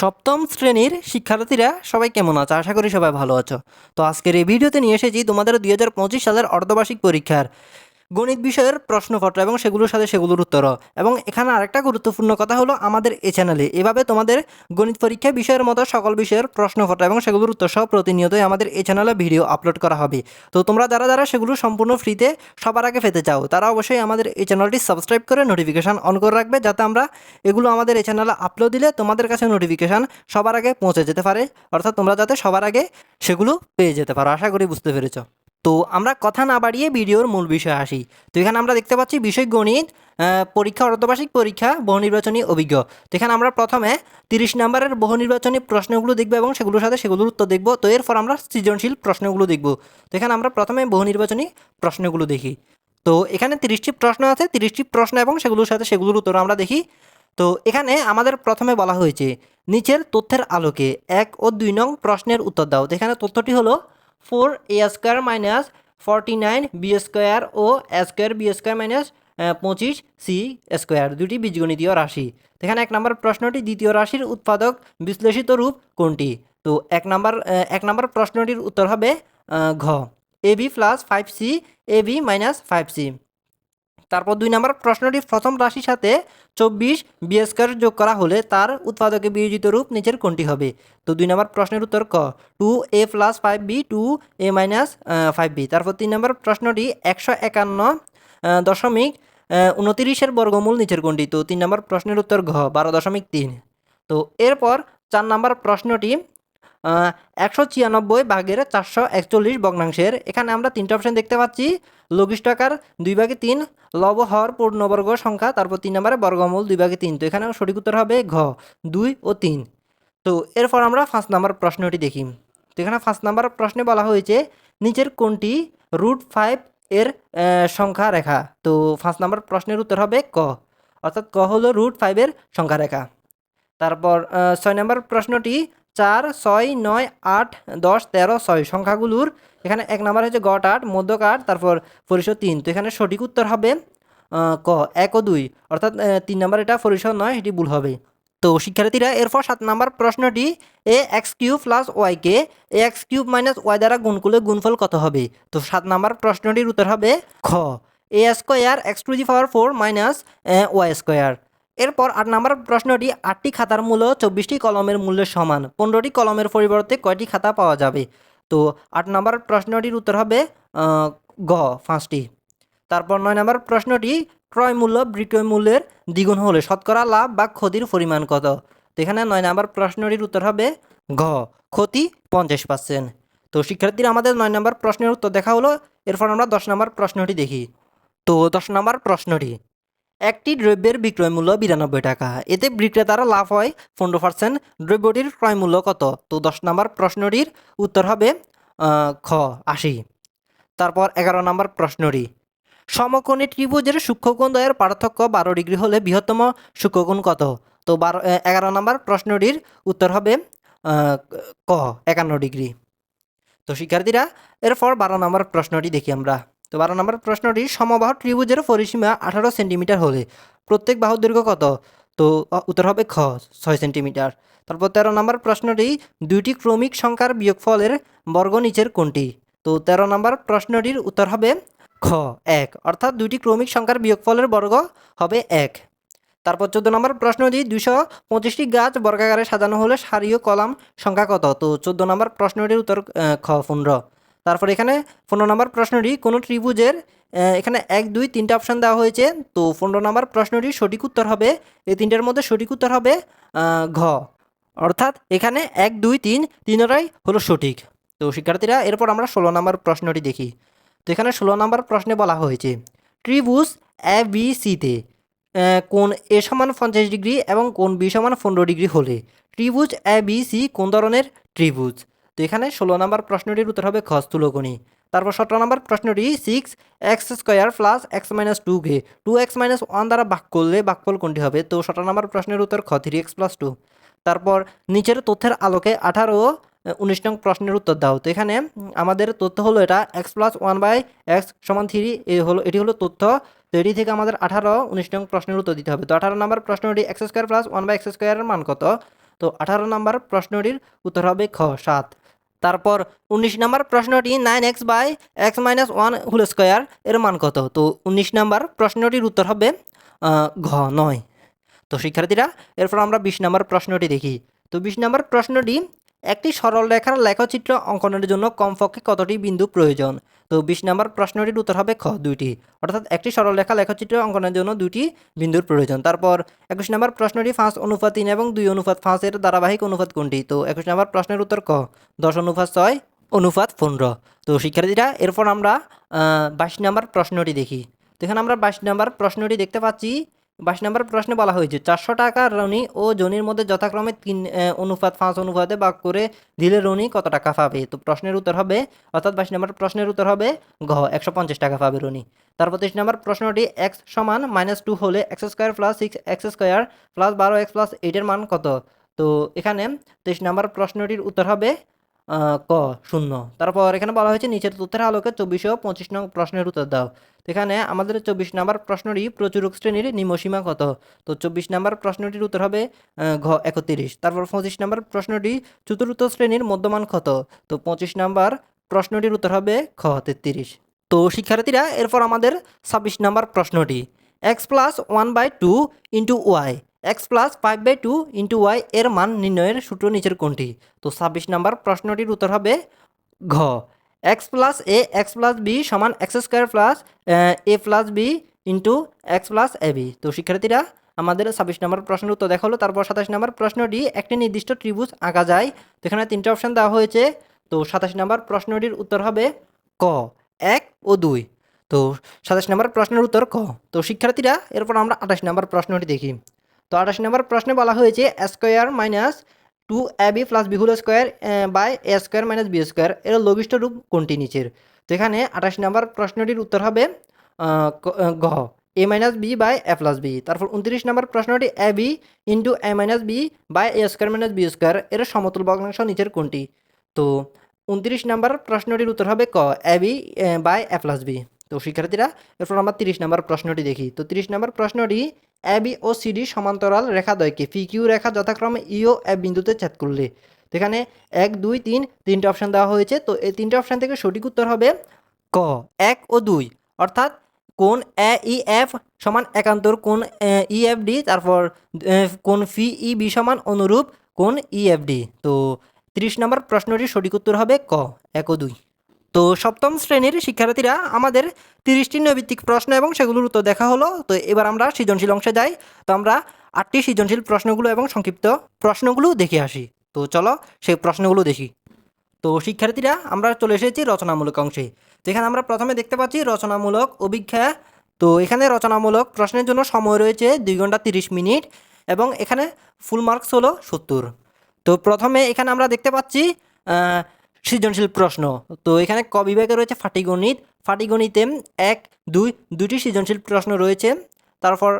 সপ্তম শ্রেণির শিক্ষার্থীরা সবাই কেমন আছো? আশা করি সবাই ভালো আছো। তো আজকের এই ভিডিওতে নিয়ে এসেছি তোমাদের দুই হাজার পঁচিশ সালের অর্ধবার্ষিক পরীক্ষার। গণিত বিষয়ের প্রশ্নপত্র এবং সেগুলোর সাথে সেগুলোর উত্তর এবং এখানে আরেকটা গুরুত্বপূর্ণ কথা হলো আমাদের এই চ্যানেলে। এভাবে তোমাদের গণিত পরীক্ষা বিষয়ের মতো সকল বিষয়ের প্রশ্নপত্র এবং সেগুলোর উত্তর সহ প্রতিনিয়তই আমাদের এই চ্যানেলে ভিডিও আপলোড করা হবে। তো তোমরা যারা যারা সেগুলো সম্পূর্ণ ফ্রিতে সবার আগে পেতে চাও, তারা অবশ্যই আমাদের এই চ্যানেলটি সাবস্ক্রাইব করে নোটিফিকেশান অন করে রাখবে যাতে আমরা এগুলো আমাদের এই চ্যানেলে আপলোড দিলে তোমাদের কাছে নোটিফিকেশান সবার আগে পৌঁছে যেতে পারে। অর্থাৎ তোমরা যাতে সবার আগে সেগুলো পেয়ে যেতে পারো। আশা করি বুঝতে পেরেছ। তো আমরা কথা না বাড়িয়ে ভিডিওর মূল বিষয়ে আসি। তো এখানে আমরা দেখতে পাচ্ছি বিষয় গণিত পরীক্ষা, অর্ধবার্ষিক পরীক্ষা, বহু নির্বাচনী অভিজ্ঞ। তো এখানে আমরা প্রথমে তিরিশ নম্বরের বহু নির্বাচনী প্রশ্নগুলো দেখব এবং সেগুলোর সাথে সেগুলোর উত্তর দেখব। তো এরপর আমরা সৃজনশীল প্রশ্নগুলো দেখব। তো এখানে আমরা প্রথমে বহু নির্বাচনী প্রশ্নগুলো দেখি। তো এখানে তিরিশটি প্রশ্ন আছে, তিরিশটি প্রশ্ন এবং সেগুলোর সাথে সেগুলোর উত্তর আমরা দেখি। তো এখানে আমাদের প্রথমে বলা হয়েছে, নিচের তথ্যের আলোকে এক ও দুই নং প্রশ্নের উত্তর দাও। তো এখানে তথ্যটি হলো four a square minus forty nine b square O square b square minus পঁচিশ সি স্কোয়ার দুটি বীজগণিতীয় রাশি। এখানে এক নম্বর প্রশ্নটি দ্বিতীয় রাশির উৎপাদক বিশ্লেষিত রূপ কোনটি? তো এক নম্বর আহ, এক নম্বর প্রশ্নটির উত্তর হবে আহ, ঘ। A b plus five c a b minus five c তারপর দুই নম্বর প্রশ্নটি প্রথম রাশির সাথে চব্বিশ বি স্কোয়ার যোগ করা হলে তার উৎপাদকে বিয়োজিত রূপ নিচের কোনটি হবে? তো দুই নম্বর প্রশ্নের উত্তর ক। Two a plus five b two a minus five b তারপর তিন নম্বর প্রশ্নটি একশো একান্ন দশমিক উনতিরিশের বর্গমূল নিচের কোনটি? তো তিন নম্বর প্রশ্নের উত্তর ঘ, বারো দশমিক তিন। তো এরপর চার নম্বর প্রশ্নটি একশো ছিয়ানব্বই ভাগের চারশো একচল্লিশ ভগ্নাংশের। এখানে আমরা তিনটা অপশন দেখতে পাচ্ছি। লঘিষ্ঠ আকার দুই ভাগে তিন, লব হর পূর্ণবর্গ সংখ্যা, তারপর তিন নম্বরে বর্গমূল দুই ভাগে তিন। তো এখানে সঠিক উত্তর হবে ঘ, দুই ও তিন। তো এরপর আমরা ফার্স্ট নাম্বার প্রশ্নটি দেখি। তো এখানে ফার্স্ট নাম্বার প্রশ্নে বলা হয়েছে, নিচের কোনটি রুট ফাইভ এর সংখ্যা রেখা? তো ফার্স্ট নাম্বার প্রশ্নের উত্তর হবে ক। অর্থাৎ ক হলো রুট ফাইভের সংখ্যা রেখা। তারপর ছয় নম্বর প্রশ্নটি চার, ছয়, নয়, আট, দশ, তেরো, ছয়। সংখ্যাগুলোর এখানে এক নম্বর হচ্ছে গট আট, মধ্যক আট, তারপর পরিশোধ তিন। তো এখানে সঠিক উত্তর হবে ক, এক ও দুই। অর্থাৎ তিন নম্বর এটা পরিশোধ নয়, এটি ভুল হবে। তো শিক্ষার্থীরা, এরপর সাত নাম্বার প্রশ্নটি, a x cube plus ওয়াইকে a x cube minus y দ্বারা গুণ করলে গুণফল কত হবে? তো সাত নাম্বার প্রশ্নটির উত্তর হবে, খ। A square x to the power four minus y square এরপর আট নম্বর প্রশ্নটি, আটটি খাতার মূল্য চব্বিশটি কলমের মূল্যের সমান। পনেরোটি কলমের পরিবর্তে কয়টি খাতা পাওয়া যাবে? তো আট নম্বর প্রশ্নটির উত্তর হবে গ, পাঁচটি। তারপর নয় নম্বর প্রশ্নটি, ক্রয় মূল্য বিক্রয় মূল্যের দ্বিগুণ হলে শতকরা লাভ বা ক্ষতির পরিমাণ কত? তো এখানে নয় নম্বর প্রশ্নটির উত্তর হবে, ঘ, ক্ষতি পঞ্চাশ পার্সেন্ট তো শিক্ষার্থীরা আমাদের নয় নম্বর প্রশ্নের উত্তর দেখা হলো, এরপর আমরা দশ নম্বর প্রশ্নটি দেখি। তো দশ নম্বর প্রশ্নটি একটি দ্রব্যের বিক্রয় মূল্য বিরানব্বই টাকা। এতে বিক্রেতারা লাভ হয় পনেরো পার্সেন্ট দ্রব্যটির ক্রয় মূল্য কত? তো দশ নম্বর প্রশ্নটির উত্তর হবে খ, আশি। তারপর এগারো নম্বর প্রশ্নটি, সমকোণী ত্রিভুজের সূক্ষ্মকোণ দ্বয়ের পার্থক্য বারো ডিগ্রি হলে বৃহত্তম সূক্ষ্মকোণ কত? তো বারো এগারো নম্বর প্রশ্নটির উত্তর হবে ক, একান্ন ডিগ্রি। তো শিক্ষার্থীরা, এরপর বারো নম্বর প্রশ্নটি দেখি আমরা। তো বারো নম্বর প্রশ্নটি, সমবাহু ত্রিভুজের পরিসীমা আঠারো সেন্টিমিটার হলে প্রত্যেক বাহুর দৈর্ঘ্য কত? তো উত্তর হবে খ, ছয় সেন্টিমিটার। তারপর তেরো নম্বর প্রশ্নটি, দুইটি ক্রমিক সংখ্যার বিয়োগফলের বর্গ নিচের কোনটি? তো তেরো নম্বর প্রশ্নটির উত্তর হবে খ, এক। অর্থাৎ দুইটি ক্রমিক সংখ্যার বিয়োগফলের বর্গ হবে এক। তারপর চোদ্দ নম্বর প্রশ্নটি দুশো পঁচিশটি গাছ বর্গাকারে সাজানো হলে সারি ও কলাম সংখ্যা কত? তো চোদ্দ নম্বর প্রশ্নটির উত্তর খ, পনেরো। তারপর এখানে পনেরো নম্বর প্রশ্নটি, কোনো ত্রিভুজের এখানে এক, দুই, তিনটা অপশান দেওয়া হয়েছে। তো পনেরো নম্বর প্রশ্নটির সঠিক উত্তর হবে, এই তিনটার মধ্যে সঠিক উত্তর হবে ঘ। অর্থাৎ এখানে এক, দুই, তিন, তিনটাই হলো সঠিক। তো শিক্ষার্থীরা, এরপর আমরা ষোলো নম্বর প্রশ্নটি দেখি। তো এখানে ষোলো নম্বর প্রশ্নে বলা হয়েছে, ত্রিভুজ এ বি সিতে কোন এ সমান পঞ্চাশ ডিগ্রি এবং কোন বি সমান পনেরো ডিগ্রি হলে, ত্রিভুজ এ বি সি কোন ধরনের ত্রিভুজ? তো এখানে ষোলো নম্বর প্রশ্নটির উত্তর হবে খস্তূলকণি তারপর সতেরো নম্বর প্রশ্নটি six x square plus x minus two কে। টু এক্স মাইনাস ওয়ান দ্বারা ভাগ করলে ভাগফল কোনটি হবে? তো সতেরো নম্বর প্রশ্নের উত্তর খ থ্রি এক্স প্লাস টু তারপর নিচের তথ্যের আলোকে আঠারো, উনিশ নং প্রশ্নের উত্তর দাও। তো এখানে আমাদের তথ্য হলো এটা x plus one by x সমান থ্রি এ হলো, এটি হলো তথ্য। তো এটি থেকে আমাদের আঠারো, উনিশ নং প্রশ্নের উত্তর দিতে হবে। তো আঠারো নম্বর প্রশ্নটি x square plus one by x স্কোয়ারের মান কত? তো আঠারো নম্বর প্রশ্নটির উত্তর হবে খ, সাত। তারপর উনিশ নাম্বার প্রশ্নটি nine x by x minus one whole square এর মান কত? তো উনিশ নাম্বার প্রশ্নটির উত্তর হবে ঘ, নয়। তো শিক্ষার্থীরা, এরপর আমরা বিশ নাম্বার প্রশ্নটি দেখি। তো বিশ নাম্বার প্রশ্নটি একটি সরল রেখার লেখচিত্র অঙ্কনের জন্য কমপক্ষে কতটি বিন্দু প্রয়োজন? তো বিশ নম্বর প্রশ্নটির উত্তর হবে খ, দুইটি। অর্থাৎ একটি সরল রেখা লেখচিত্র অঙ্কনের জন্য দুটি বিন্দুর প্রয়োজন। তারপর একুশ নম্বর প্রশ্নটি পাঁচ অনুপাত তিন এবং দুই অনুপাত পাঁচের ধারাবাহিক অনুপাত কোনটি? তো একুশ নম্বর প্রশ্নের উত্তর ক, দশ অনুপাত ছয়, অনুপাত পনেরো। তো শিক্ষার্থীরা, এরপর আমরা বাইশ নম্বর প্রশ্নটি দেখি। তো এখানে আমরা বাইশ নম্বর প্রশ্নটি দেখতে পাচ্ছি বাইশ নম্বর প্রশ্নে বলা হয়েছে, চারশো টাকা রনি ও জনির মধ্যে যথাক্রমে তিন অনুপাত, পাঁচ অনুপাতে ভাগ করে দিলে রনি কত টাকা পাবে? তো প্রশ্নের উত্তর হবে, অর্থাৎ বাইশ নম্বর প্রশ্নের উত্তর হবে ঘ, একশো পঞ্চাশ টাকা পাবে রনি। তারপর তেইশ নম্বর প্রশ্নটি, এক্স সমান মাইনাস টু হলে x square plus six, x square plus বারো, এক্স প্লাস এইটের মান কত? তো এখানে তেইশ নম্বর প্রশ্নটির উত্তর হবে ক, শূন্য। তারপর এখানে বলা হয়েছে, নিচের তথ্যের আলোকে চব্বিশ ও পঁচিশ নং প্রশ্নের উত্তর দাও। এখানে আমাদের চব্বিশ নম্বর প্রশ্নটি প্রচুরক শ্রেণির নিম্নসীমা কত? তো চব্বিশ নম্বর প্রশ্নটির উত্তর হবে ঘ, একত্রিশ। তারপর পঁচিশ নম্বর প্রশ্নটি চতুর্থ শ্রেণির মধ্যমান কত? তো পঁচিশ নম্বর প্রশ্নটির উত্তর হবে, খ, তেত্রিশ। তো শিক্ষার্থীরা, এরপর আমাদের ছাব্বিশ নম্বর প্রশ্নটি। X plus one by two into y. X plus five by two into y এর মান নির্ণয়ের সূত্র নিচের কোনটি? তো ছাব্বিশ নম্বর প্রশ্নটির উত্তর হবে ঘ। X plus a x plus b সমান x square plus a plus b into x plus a b তো শিক্ষার্থীরা, আমাদের ছাব্বিশ নম্বর প্রশ্নের উত্তর দেখা হলো তারপর সাতাশ নম্বর প্রশ্নটি একটি নির্দিষ্ট ত্রিভুজ আঁকা যায়। তো এখানে তিনটা অপশান দেওয়া হয়েছে। তো সাতাশ নম্বর প্রশ্নটির উত্তর হবে ক, এক ও দুই। তো সাতাশ নম্বর প্রশ্নের উত্তর ক। তো শিক্ষার্থীরা, এরপর আমরা আঠাশ নম্বর প্রশ্নটি দেখি। তো আঠাশ নম্বর প্রশ্নে বলা হয়েছে square minus two a b plus b whole square by a square minus b square এর লঘিষ্ঠ রূপ কোনটি নিচের? তো এখানে আঠাশ নম্বর প্রশ্নটির উত্তর হবে গ a minus b by a plus b তারপর উনত্রিশ নম্বর প্রশ্নটি a b into a minus b by a square minus b square এর সমতুল ভগ্নাংশ নিচের কোনটি? তো উনত্রিশ নম্বর প্রশ্নটির উত্তর হবে ক a b by a plus b তো শিক্ষার্থীরা, এরপর আমরা তিরিশ নম্বর প্রশ্নটি দেখি। তো তিরিশ নম্বর প্রশ্নটি এ, বি ও সিডি সমান্তরাল রেখা দ্বয়কে পি, কিউ রেখা যথাক্রমে ই ও এ বিন্দুতে ছেদ করলে। এখানে এক, দুই, তিন তিনটে অপশান দেওয়া হয়েছে। তো এই তিনটে অপশান থেকে সঠিক উত্তর হবে ক, এক ও দুই। অর্থাৎ কোন এ, ই, এফ সমান একান্তর কোন ই, এফ, ডি, তারপর কোন ফি, ই, বি সমান অনুরূপ কোন ই, এফ, ডি। তো তিরিশ নম্বর প্রশ্নটির সঠিক উত্তর হবে ক, এক ও দুই। তো সপ্তম শ্রেণির শিক্ষার্থীরা আমাদের তিরিশটি নৈবিত্তিক প্রশ্ন এবং সেগুলোর উত্তর দেখা হলো। তো এবার আমরা সৃজনশীল অংশে যাই। তো আমরা আটটি সৃজনশীল প্রশ্নগুলো এবং সংক্ষিপ্ত প্রশ্নগুলো দেখে আসি। তো চলো সেই প্রশ্নগুলো দেখি। তো শিক্ষার্থীরা, আমরা চলে এসেছি রচনামূলক অংশে। তো এখানে আমরা প্রথমে দেখতে পাচ্ছি রচনামূলক অভিজ্ঞা তো এখানে রচনামূলক প্রশ্নের জন্য সময় রয়েছে দুই ঘণ্টা তিরিশ মিনিট এবং এখানে ফুল মার্কস হলো সত্তর। তো প্রথমে এখানে আমরা দেখতে পাচ্ছি সৃজনশীল প্রশ্ন। তো এখানে ক বিভাগে রয়েছে ফাটিগণিত ফাটিগণিতে এক, দুই দুটি সৃজনশীল প্রশ্ন রয়েছে। তারপর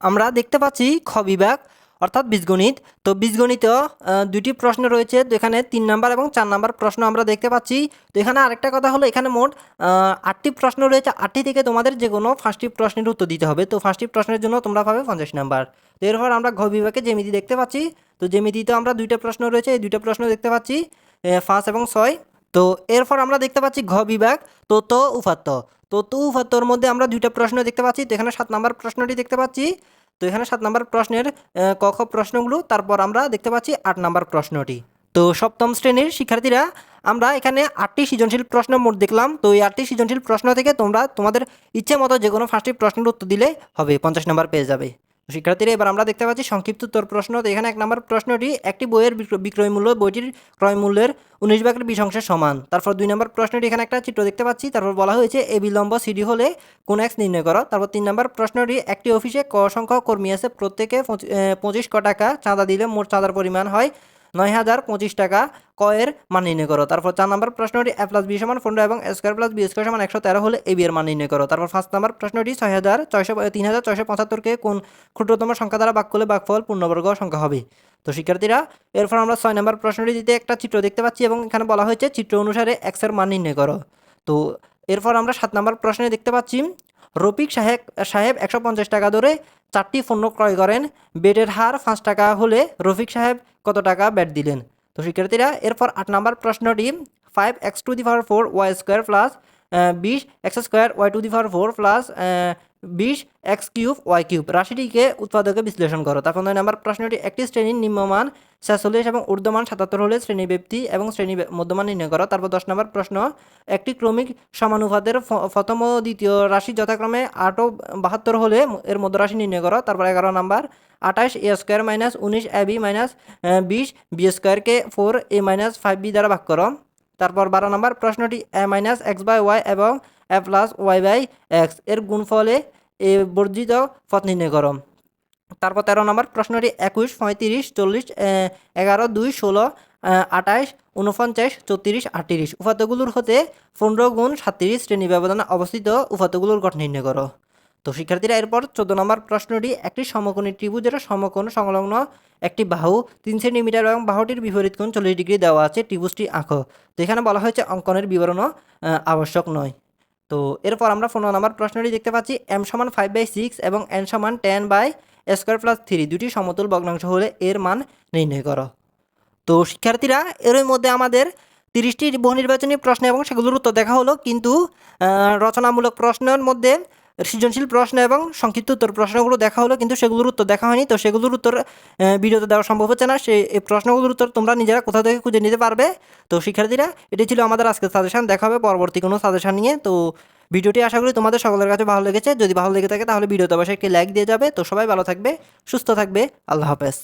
আমরা দেখতে পাচ্ছি খ বিভাগ, অর্থাৎ বীজগণিত। তো বীজগণিত দুটি প্রশ্ন রয়েছে। তো এখানে তিন নাম্বার এবং চার নাম্বার প্রশ্ন আমরা দেখতে পাচ্ছি। তো এখানে আরেকটা কথা হলো, এখানে মোট আটটি প্রশ্ন রয়েছে। আটটি থেকে তোমাদের যে কোনো পাঁচটি প্রশ্নের উত্তর দিতে হবে। তো পাঁচটি প্রশ্নের জন্য তোমরা পাবে পঞ্চাশ নাম্বার। তো এরপর আমরা ঘ বিভাগে জ্যামিতি দেখতে পাচ্ছি। তো জ্যামিতিতে আমরা দুইটা প্রশ্ন রয়েছে। এই দুইটা প্রশ্ন দেখতে পাচ্ছি। পাঁচ এবং ছয়। তো এরপর আমরা দেখতে পাচ্ছি ঘ বিভাগ তত উপাত্ত। তত উপাত্তর মধ্যে আমরা দুইটা প্রশ্ন দেখতে পাচ্ছি তো এখানে সাত নাম্বার প্রশ্নটি দেখতে পাচ্ছি। তো এখানে সাত নাম্বার প্রশ্নের আহ, ক খ প্রশ্নগুলো তারপর আমরা দেখতে পাচ্ছি আট নাম্বার প্রশ্নটি। তো সপ্তম শ্রেণির শিক্ষার্থীরা আমরা এখানে আটটি সৃজনশীল প্রশ্ন মোট দেখলাম। তো এই আটটি সৃজনশীল প্রশ্ন থেকে তোমরা তোমাদের ইচ্ছে মতো যে কোনো ফার্স্টটি প্রশ্নের উত্তর দিলে হবে পঞ্চাশ নাম্বার পেয়ে যাবে। শিক্ষার্থীরা, এবার আমরা দেখতে পাচ্ছি সংক্ষিপ্ত উত্তর প্রশ্ন। তো এখানে এক নম্বর প্রশ্নটি, একটি বইয়ের বিক্র- বিক্রয় মূল্য, বইটির ক্রয় মূল্যের উনিশ ভাগের বিশ অংশের সমান। তারপর দুই নম্বর প্রশ্নটি, এখানে একটা চিত্র দেখতে পাচ্ছি। তারপর বলা হয়েছে, এ বিলম্ব সিডি হলে কোন এক্স নির্ণয় করো। তারপর তিন নম্বর প্রশ্নটি, একটি অফিসে ক সংখ্যক কর্মী আছে, প্রত্যেকে পঁচিশ ক টাকা চাঁদা দিলে মোট চাঁদার পরিমাণ হয় নয় হাজার পঁচিশ টাকা। কয়ের মান নির্ণয় করো। তারপর চার নম্বর প্রশ্নটি এ প্লাস বি সমান পনেরো এবং স্কোয়ার প্লাস বি স্কোয়ার সমান একশো তেরো হলে এ এর মান নির্ণয় করো। তারপর পাঁচ নম্বর প্রশ্নটি ছয় হাজার ছয়শো তিন হাজার ছয়শো পঁচাত্তরকে কোন ক্ষুদ্রতম সংখ্যা দ্বারা বাক করলে বাকফল পূর্ণবর্গ সংখ্যা হবে? তো শিক্ষার্থীরা, এরপর আমরা ছয় নম্বর প্রশ্নটি দিতে একটা চিত্র দেখতে পাচ্ছি এবং এখানে বলা হয়েছে চিত্র অনুসারে এক্সের মান নির্ণয় করো। তো এরপর আমরা সাত নম্বর প্রশ্নে দেখতে পাচ্ছি, রফিক সাহেব সাহেব একশো পঞ্চাশ টাকা ধরে চারটি পণ্য ক্রয় করেন। বেডের হার পাঁচ টাকা হলে রফিক সাহেব কত টাকা ব্যাট দিলেন? তো শিক্ষার্থীরা, এরপর আট নম্বর প্রশ্নটি five x to the power four y square plus বিশ x square y to the power four plus বিশ এক্স কিউব ওয়াই কিউব। রাশিটিকে উৎপাদকে বিশ্লেষণ করো। তারপর নয় নম্বর প্রশ্নটি, একটি শ্রেণির নিম্নমান ছেচল্লিশ এবং ঊর্ধ্বমান সাতাত্তর হলে শ্রেণি ব্যক্তি এবং শ্রেণি মধ্যমান নির্ণয় করো। তারপর দশ নম্বর প্রশ্ন, একটি ক্রমিক সমানুপাতের প্রথম ও দ্বিতীয় রাশি যথাক্রমে আট ও বাহাত্তর হলে এর মধ্য রাশি নির্ণয় করো। তারপর এগারো নম্বর, আঠাশ এ স্কোয়ার মাইনাস উনিশ এ বি মাইনাস বিশ বি স্কোয়ারকে four a minus five b দ্বারা ভাগ করো। তারপর বারো নম্বর প্রশ্নটি a minus x by y এবং এ প্লাস ওয়াই বাই এক্সের গুণফলে এ বর্জিত পথ নির্ণয় করো। তারপর তেরো নম্বর প্রশ্নটি একুশ, পঁয়ত্রিশ, চল্লিশ এগারো, দুই, ষোলো আঠাইশ উনপঞ্চাশ চৌত্রিশ আটত্রিশ। উপাত্তগুলোর হতে পনেরো গুণ সাতত্রিশ শ্রেণি ব্যবধানে অবস্থিত উপাত্তগুলোর গঠন নির্ণয় করো। তো শিক্ষার্থীরা এরপর চোদ্দ নম্বর প্রশ্নটি, একটি সমকোণী ত্রিভুজের সমকোণ সংলগ্ন একটি বাহু, তিন সেন্টিমিটার এবং বাহুটির বিপরীত কোণ চল্লিশ ডিগ্রি দেওয়া আছে ত্রিভুজটি আঁকো। যেখানে বলা হয়েছে অঙ্কনের বিবরণও আবশ্যক নয়। তো এরপর আমরা পনেরো নম্বর প্রশ্নটি দেখতে পাচ্ছি, এম সমান ফাইভ বাই সিক্স এবং এন সমান ten by square plus three দুটি সমতুল ভগ্নাংশ হলে এর মান নির্ণয় করো। তো শিক্ষার্থীরা এর মধ্যে আমাদের তিরিশটি বহু নির্বাচনী প্রশ্ন এবং সেগুলোর উত্তর দেখা হলো, কিন্তু রচনামূলক প্রশ্নের মধ্যে সৃজনশীল প্রশ্ন এবং সংক্ষিপ্ত উত্তর প্রশ্নগুলো দেখা হলো, কিন্তু সেগুলোর উত্তর দেখা হয়নি। তো সেগুলোর উত্তর ভিডিওতে দেওয়া সম্ভব হচ্ছে না। সেই, এই প্রশ্নগুলোর উত্তর তোমরা নিজেরা কোথা থেকে খুঁজে নিতে পারবে? তো শিক্ষার্থীরা এটি ছিল আমাদের আজকের সাজেশান দেখা হবে পরবর্তী কোনো সাজেশান নিয়ে। তো ভিডিওটি আশা করি তোমাদের সকলের কাছে ভালো লেগেছে। যদি ভালো লেগে থাকে তাহলে ভিডিওতে অবশ্যই একটি লাইক দিয়ে যাবে। তো সবাই ভালো থাকবে, সুস্থ থাকবে। আল্লাহ হাফেজ।